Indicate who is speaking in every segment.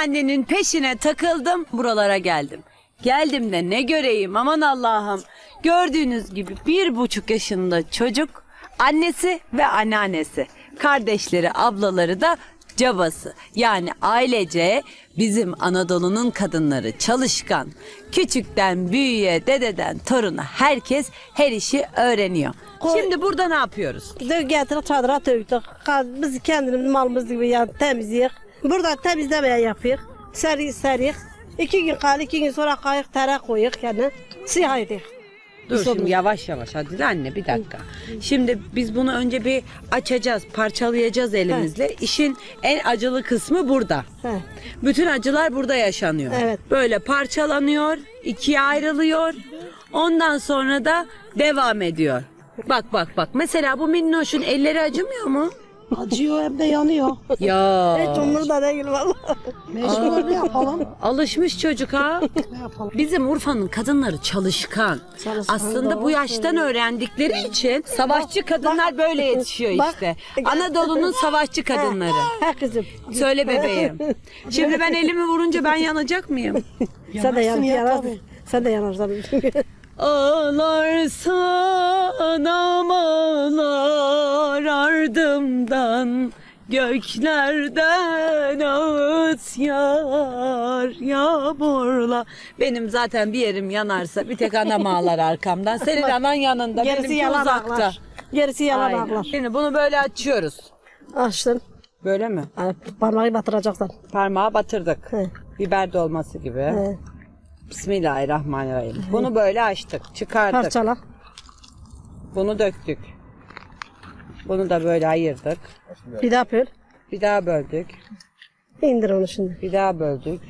Speaker 1: anneannenin peşine takıldım buralara geldim. Geldim de ne göreyim aman Allah'ım. Gördüğünüz gibi bir buçuk yaşında çocuk annesi ve anneannesi. Kardeşleri ablaları da cabası. Yani ailece bizim Anadolu'nun kadınları çalışkan. Küçükten büyüğe dededen toruna herkes her işi öğreniyor. Şimdi burada ne yapıyoruz?
Speaker 2: Dök getirip çadıra. Ka- Biz kendimiz malımız gibi yani temizleyik. Burada temizlemeye yapıyoruz. Serik serik. İki gün kal, iki gün sonra kayık tere koyuyoruz yani. Ediyoruz.
Speaker 1: Dur şimdi yavaş yavaş hadi anne bir dakika. Şimdi biz bunu önce bir açacağız, parçalayacağız elimizle. İşin en acılı kısmı burada.
Speaker 2: He.
Speaker 1: Bütün acılar burada yaşanıyor.
Speaker 2: Evet.
Speaker 1: Böyle parçalanıyor, ikiye ayrılıyor. Ondan sonra da devam ediyor. Bak bak bak. Mesela bu minnoşun elleri acımıyor mu?
Speaker 3: Acıyor hem de yanıyor.
Speaker 1: Ya.
Speaker 2: Hiç umurda değil valla.
Speaker 3: Mecbur ne yapalım?
Speaker 1: Alışmış çocuk ha.
Speaker 3: Ne yapalım?
Speaker 1: Bizim Urfa'nın kadınları çalışkan.
Speaker 2: Çalışkan,
Speaker 1: Aslında bu yaştan öğrendikleri için savaşçı kadınlar böyle yetişiyor
Speaker 2: bak.
Speaker 1: işte. Anadolu'nun savaşçı kadınları.
Speaker 2: Ha kızım.
Speaker 1: Söyle bebeğim. Şimdi ben elimi vurunca ben yanacak mıyım?
Speaker 2: Sen de yan,
Speaker 3: Yanarsın
Speaker 2: yanarsın. Sen de yanarsan.
Speaker 1: Ağlarsan amalar ardımdan Göklerden ağıt yağar yağmurla Benim zaten bir yerim yanarsa bir tek anam ağlar arkamdan Senin anan yanında
Speaker 2: Gerisi
Speaker 1: benimki
Speaker 2: yalan
Speaker 1: uzakta
Speaker 2: ağlar. Gerisi yalan
Speaker 1: Aynen.
Speaker 2: ağlar.
Speaker 1: Şimdi bunu böyle açıyoruz
Speaker 2: Açtın.
Speaker 1: Böyle mi?
Speaker 2: Ha, Parmağı batıracaksın.
Speaker 1: Parmağı batırdık
Speaker 2: He.
Speaker 1: Biber dolması gibi
Speaker 2: He.
Speaker 1: Bismillahirrahmanirrahim Bunu böyle açtık çıkardık
Speaker 2: Parçala.
Speaker 1: Bunu döktük. Bunu da böyle ayırdık.
Speaker 2: Bir daha böl.
Speaker 1: Bir daha böldük.
Speaker 2: İndir onu şimdi.
Speaker 1: Bir daha böldük.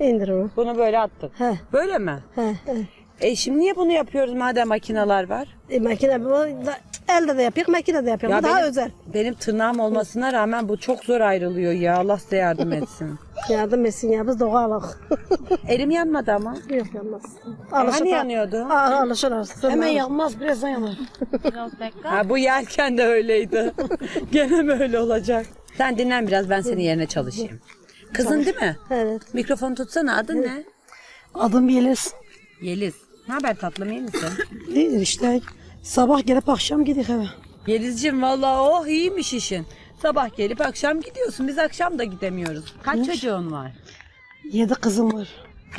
Speaker 2: İndir onu.
Speaker 1: Bunu böyle attık.
Speaker 2: He.
Speaker 1: Böyle mi?
Speaker 2: He, he.
Speaker 1: E şimdi niye bunu yapıyoruz madem makineler var?
Speaker 2: E, makine bu da- elde de yapıyor, makine de yapıyor. bu daha
Speaker 1: benim,
Speaker 2: özel.
Speaker 1: Benim tırnağım olmasına rağmen bu çok zor ayrılıyor ya. Allah size yardım etsin.
Speaker 2: Yardım etsin ya biz doğalıq.
Speaker 1: Elim yanmadı ama.
Speaker 2: Yok yanmaz.
Speaker 1: hani yanıyordu?
Speaker 2: Aa, alışır alışır.
Speaker 3: Hemen yanmaz birazdan yanar.
Speaker 1: Ha, bu yerken de öyleydi. Gene böyle olacak. Sen dinlen biraz ben senin yerine çalışayım. Kızın değil mi?
Speaker 2: Evet.
Speaker 1: Mikrofonu tutsana adın ne?
Speaker 3: Adım Yeliz.
Speaker 1: Yeliz. Ne haber tatlım iyi misin?
Speaker 3: İyidir işte. Sabah gelip akşam gidik eve.
Speaker 1: Yelizciğim vallahi oh iyiymiş işin. Sabah gelip akşam gidiyorsun. Biz akşam da gidemiyoruz. Kaç çocuğun var?
Speaker 3: Yedi kızım var.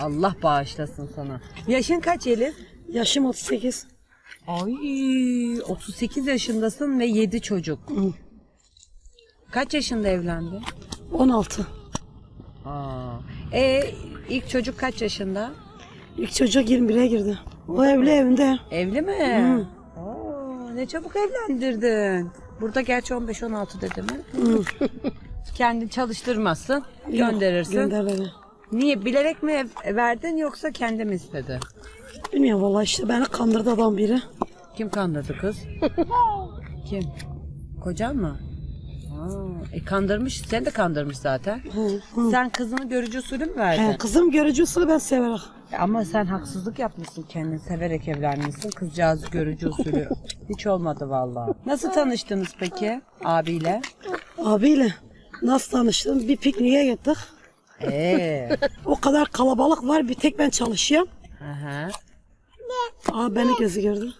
Speaker 1: Allah bağışlasın sana. Yaşın kaç Yeliz?
Speaker 3: Yaşım 38.
Speaker 1: Ay 38 yaşındasın ve 7 çocuk. Kaç yaşında evlendin?
Speaker 3: 16.
Speaker 1: Aa. E ilk çocuk kaç yaşında?
Speaker 3: İlk çocuk 21'e girdi. O evli evinde.
Speaker 1: Evli mi? Aa, ne çabuk evlendirdin. Burada gerçi 15-16 dedi mi? Kendin çalıştırmazsın, gönderirsin.
Speaker 3: Gönder beni.
Speaker 1: Niye bilerek mi verdin yoksa kendi mi istedi?
Speaker 3: Bilmiyorum vallahi işte beni kandırdı adam biri.
Speaker 1: Kim kandırdı kız? Kim? Kocan mı? Aa, e kandırmış, sen de kandırmış zaten. Sen kızını görücü usulü mü verdin?
Speaker 3: He, kızım görücü usulü ben severek.
Speaker 1: Ama sen haksızlık yapmışsın kendin severek evlenmişsin. Kızcağız görücü usulü. Hiç olmadı vallahi. Nasıl tanıştınız peki abiyle?
Speaker 3: Abiyle nasıl tanıştım? Bir pikniğe gittik.
Speaker 1: Ee.
Speaker 3: O kadar kalabalık var bir tek ben çalışıyorum.
Speaker 1: Aha.
Speaker 3: Aa beni gözü gördü.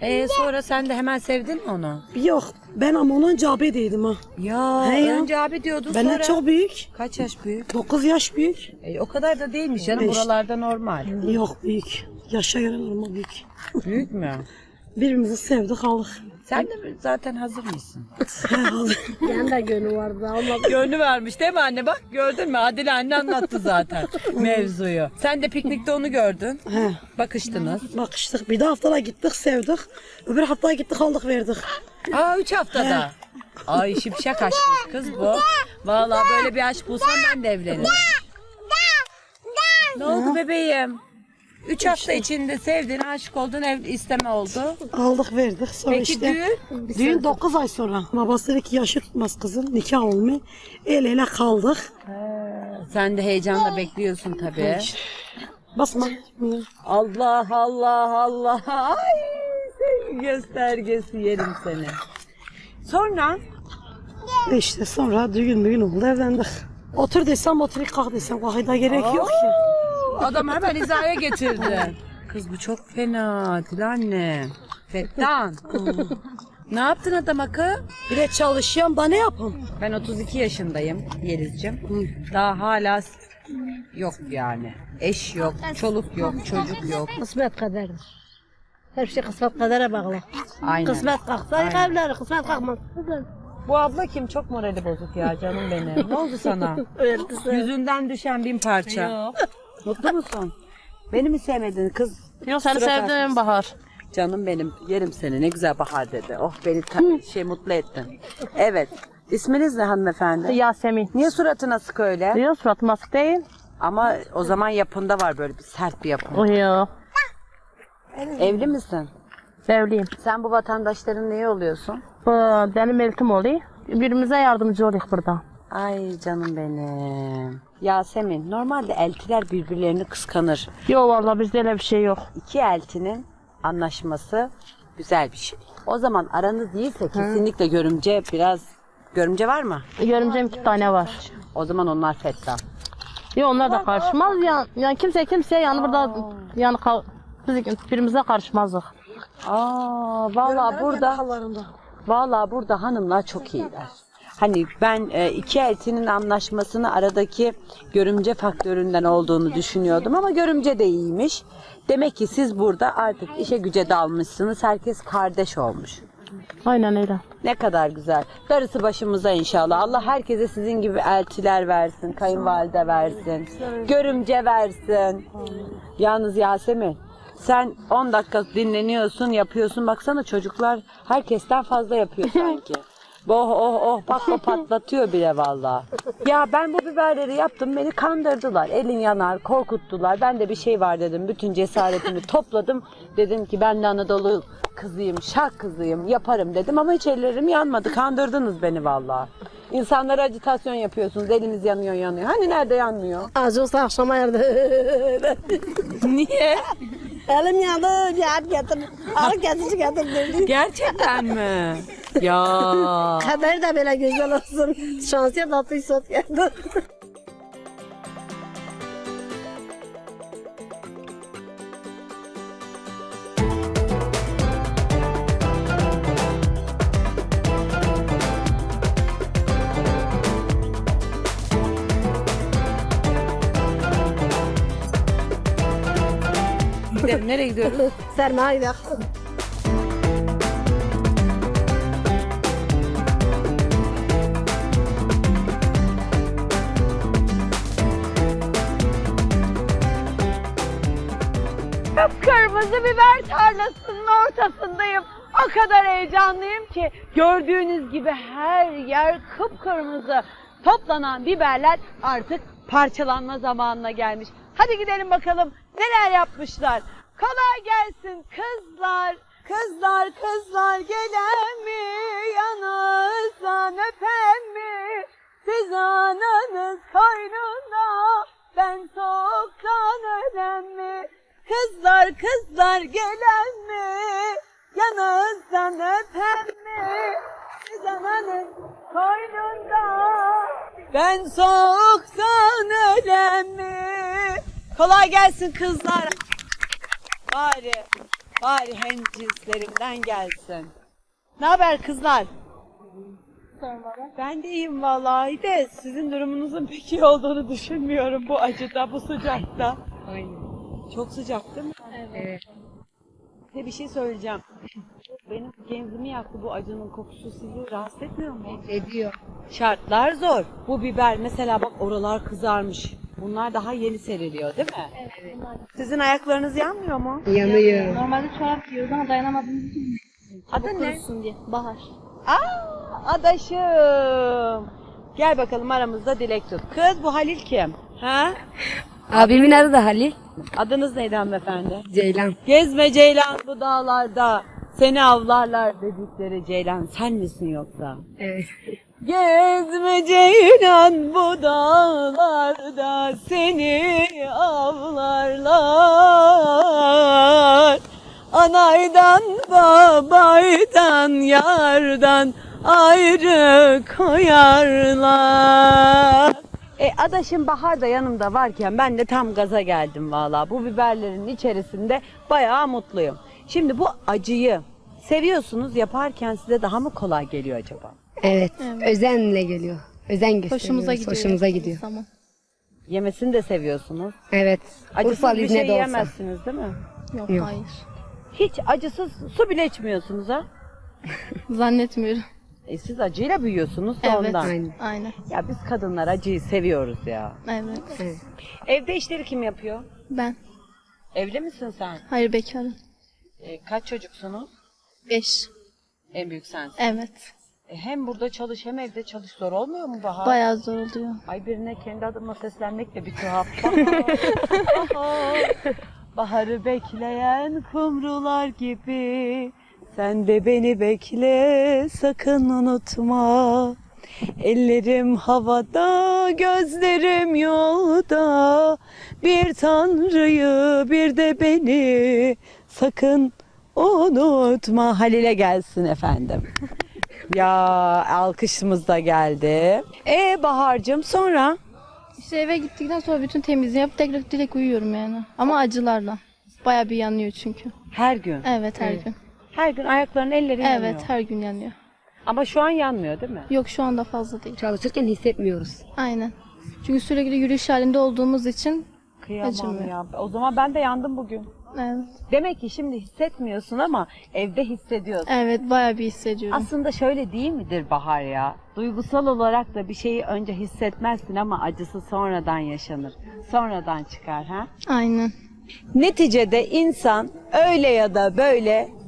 Speaker 1: Ee, sonra sen de hemen sevdin mi onu?
Speaker 3: Yok ben ama onun önce abideydim ha.
Speaker 1: Ya,
Speaker 3: He ya.
Speaker 1: önce abi diyordun
Speaker 3: Benden
Speaker 1: sonra.
Speaker 3: çok büyük.
Speaker 1: Kaç yaş büyük?
Speaker 3: 9 yaş büyük.
Speaker 1: E, o kadar da değilmiş canım
Speaker 3: Beş.
Speaker 1: buralarda normal.
Speaker 3: Yok büyük. Yaşa göre normal büyük.
Speaker 1: Büyük mü?
Speaker 3: Birbirimizi sevdik aldık.
Speaker 1: Sen de mi zaten hazır mısın?
Speaker 2: Yani de gönlü vardı ama
Speaker 1: Gönlü vermiş değil mi anne? Bak gördün mü? Adile anne anlattı zaten mevzuyu. Sen de piknikte onu gördün.
Speaker 3: He.
Speaker 1: Bakıştınız.
Speaker 3: Bakıştık. Bir de haftaya gittik sevdik. Öbür haftaya gittik aldık verdik.
Speaker 1: Aa üç haftada. Ay şipşak aşkmış kız bu. Vallahi böyle bir aşk bulsam ben de evlenirim. Ne oldu bebeğim? Üç hafta içinde sevdin, aşık oldun, ev isteme oldu.
Speaker 3: Aldık verdik. Sonra
Speaker 1: Peki
Speaker 3: işte
Speaker 1: düğün?
Speaker 3: düğün 9 ay sonra. Babası dedi ki yaşı tutmaz kızın. Nikah olmuyor. El ele kaldık.
Speaker 1: Sen de heyecanla bekliyorsun tabii.
Speaker 3: Basma.
Speaker 1: Allah Allah Allah. Ay sevgi göstergesi yerim seni. Sonra
Speaker 3: İşte sonra düğün müğün oldu evlendik. Otur desem otur, kalk desem kalkıda gerek yok ki.
Speaker 1: Adam hemen hizaya getirdi. Kız bu çok fena Dil anne. Fettan. ne yaptın adama kız?
Speaker 3: Bir de çalışıyorum da ne yapayım?
Speaker 1: Ben 32 yaşındayım Yeliz'cim. Daha hala s- yok yani. Eş yok, çoluk yok, çocuk yok.
Speaker 2: Kısmet kaderdir. Her şey kısmet kadere bağlı.
Speaker 1: Aynen.
Speaker 2: Kısmet kalksa evlenir, kısmet kalkmaz.
Speaker 1: Bu abla kim? Çok morali bozuk ya canım benim. Ne oldu sana?
Speaker 2: Kısmet.
Speaker 1: Yüzünden düşen bin parça. Mutlu musun? Beni mi sevmedin kız?
Speaker 4: Yok seni
Speaker 1: Surat
Speaker 4: sevdim Bahar.
Speaker 1: Canım benim yerim seni ne güzel bahar dedi. Oh beni ta- şey mutlu ettin. Evet. İsminiz ne hanımefendi?
Speaker 4: Yasemin.
Speaker 1: Niye suratın asık öyle?
Speaker 4: Diyor surat mask değil.
Speaker 1: Ama o zaman yapında var böyle bir sert bir yapı.
Speaker 4: O yok.
Speaker 1: Evli misin?
Speaker 4: Evliyim.
Speaker 1: Sen bu vatandaşların neyi oluyorsun?
Speaker 4: Bu benim eltim oluyor. Birbirimize yardımcı oluyoruz burada.
Speaker 1: Ay canım benim. Yasemin normalde eltiler birbirlerini kıskanır.
Speaker 4: Yok vallahi bizde öyle bir şey yok.
Speaker 1: İki eltinin anlaşması güzel bir şey. O zaman aranız iyiyse kesinlikle görümce biraz... Görümce var mı?
Speaker 4: Görümcem iki tane var.
Speaker 1: O zaman onlar fetta.
Speaker 4: Yok onlar da karışmaz. Yani, yani kimse kimseye yani burada yani ka- biz birbirimize karışmazdık.
Speaker 1: Aa, vallahi burada vallahi burada hanımlar çok iyiler. Hani ben e, iki eltinin anlaşmasını aradaki görümce faktöründen olduğunu düşünüyordum ama görümce de iyiymiş. Demek ki siz burada artık işe güce dalmışsınız. Herkes kardeş olmuş.
Speaker 4: Aynen öyle.
Speaker 1: Ne kadar güzel. Darısı başımıza inşallah. Allah herkese sizin gibi eltiler versin, kayınvalide versin, görümce versin. Yalnız Yasemin, sen 10 dakika dinleniyorsun, yapıyorsun. Baksana çocuklar herkesten fazla yapıyor sanki. Oh oh oh bak o patlatıyor bile vallahi. Ya ben bu biberleri yaptım beni kandırdılar. Elin yanar korkuttular. Ben de bir şey var dedim. Bütün cesaretimi topladım. Dedim ki ben de Anadolu kızıyım, şark kızıyım yaparım dedim. Ama hiç ellerim yanmadı. Kandırdınız beni vallahi. İnsanlara acitasyon yapıyorsunuz. Eliniz yanıyor yanıyor. Hani nerede yanmıyor?
Speaker 2: Acı olsa akşama yardı.
Speaker 1: Niye?
Speaker 2: Elim yandı, bir ağrı getir. Getirici getir dedi.
Speaker 1: Gerçekten mi? Ya.
Speaker 2: Kader de böyle güzel olsun. Şansiye tatlı sot geldi.
Speaker 1: Gidelim. Nereye gidiyoruz?
Speaker 2: Sermaye gidelim.
Speaker 1: Kırmızı biber tarlasının ortasındayım. O kadar heyecanlıyım ki gördüğünüz gibi her yer kıpkırmızı. Toplanan biberler artık parçalanma zamanına gelmiş. Hadi gidelim bakalım neler yapmışlar. Kolay gelsin kızlar. Kızlar kızlar gelen Kızlar kızlar gelen mi? Yanınızdan öpen mi? Siz koynunda ben soğuktan ölen mi? Kolay gelsin kızlar. Bari, bari hemcinslerimden gelsin. Ne haber kızlar? Ben de iyiyim vallahi de sizin durumunuzun pek iyi olduğunu düşünmüyorum bu acıda, bu sıcakta. Çok sıcak değil mi? Evet. Size bir şey söyleyeceğim. Benim genzimi yaktı bu acının kokusu sizi rahatsız etmiyor mu?
Speaker 5: Ediyor.
Speaker 1: Şartlar zor. Bu biber mesela bak oralar kızarmış. Bunlar daha yeni seriliyor değil mi? Evet. Sizin ayaklarınız yanmıyor mu?
Speaker 5: Yanıyor.
Speaker 6: Normalde çorap giyiyoruz ama dayanamadığımız için
Speaker 1: Adı ne?
Speaker 6: kurusun diye. Bahar.
Speaker 1: Aa, adaşım. Gel bakalım aramızda dilek tut. Kız bu Halil kim? Ha?
Speaker 5: Abimin adı da Halil.
Speaker 1: Adınız neydi hanımefendi?
Speaker 5: Ceylan.
Speaker 1: Gezme Ceylan bu dağlarda. Seni avlarlar dedikleri Ceylan sen misin yoksa?
Speaker 5: Evet.
Speaker 1: Gezme Ceylan bu dağlarda seni avlarlar. Anaydan babaydan yardan ayrı koyarlar. E, adaşım Bahar da yanımda varken ben de tam gaza geldim valla. Bu biberlerin içerisinde bayağı mutluyum. Şimdi bu acıyı seviyorsunuz yaparken size daha mı kolay geliyor acaba?
Speaker 5: Evet. Özenle geliyor. Özen gösteriyoruz.
Speaker 6: Hoşumuza gidiyor.
Speaker 5: Hoşumuza gidiyor.
Speaker 1: Yemesini de seviyorsunuz.
Speaker 5: Evet.
Speaker 1: Acısız
Speaker 5: Urfalı
Speaker 1: bir şey
Speaker 5: de olsa.
Speaker 1: yiyemezsiniz değil mi?
Speaker 6: Yok,
Speaker 5: Yok.
Speaker 6: hayır.
Speaker 1: Hiç acısız su bile içmiyorsunuz ha?
Speaker 6: Zannetmiyorum.
Speaker 1: E siz acıyla büyüyorsunuz da
Speaker 6: Evet.
Speaker 1: ondan.
Speaker 5: Aynen.
Speaker 6: Aynen.
Speaker 1: Ya biz kadınlar acıyı seviyoruz ya.
Speaker 6: Evet.
Speaker 1: Evde işleri kim yapıyor?
Speaker 6: Ben.
Speaker 1: Evli misin sen?
Speaker 6: Hayır bekarım.
Speaker 1: E, kaç çocuksunuz?
Speaker 6: Beş.
Speaker 1: En büyük sensin.
Speaker 6: Evet.
Speaker 1: E, hem burada çalış hem evde çalış zor olmuyor mu Bahar?
Speaker 6: Bayağı zor oluyor.
Speaker 1: Ay birine kendi adıma seslenmek de bir tuhaf. Baharı bekleyen kumrular gibi sen de beni bekle sakın unutma. Ellerim havada, gözlerim yolda. Bir tanrıyı, bir de beni sakın unutma. Halil'e gelsin efendim. Ya alkışımız da geldi. E Bahar'cığım sonra?
Speaker 6: İşte eve gittikten sonra bütün temizliği yapıp tekrar direkt uyuyorum yani. Ama acılarla. Bayağı bir yanıyor çünkü.
Speaker 1: Her gün.
Speaker 6: Evet her gün.
Speaker 1: Her gün ayakların ellerin yanıyor.
Speaker 6: Evet her gün yanıyor.
Speaker 1: Ama şu an yanmıyor değil mi?
Speaker 6: Yok şu anda fazla değil.
Speaker 5: Çalışırken hissetmiyoruz.
Speaker 6: Aynen. Çünkü sürekli yürüyüş halinde olduğumuz için
Speaker 1: Kıyamam
Speaker 6: Acımıyor.
Speaker 1: ya. O zaman ben de yandım bugün.
Speaker 6: evet,
Speaker 1: Demek ki şimdi hissetmiyorsun ama evde hissediyorsun.
Speaker 6: evet bayağı bir hissediyorum.
Speaker 1: Aslında şöyle değil midir Bahar ya? Duygusal olarak da bir şeyi önce hissetmezsin ama acısı sonradan yaşanır. Sonradan çıkar ha?
Speaker 6: Aynen.
Speaker 1: Neticede insan öyle ya da böyle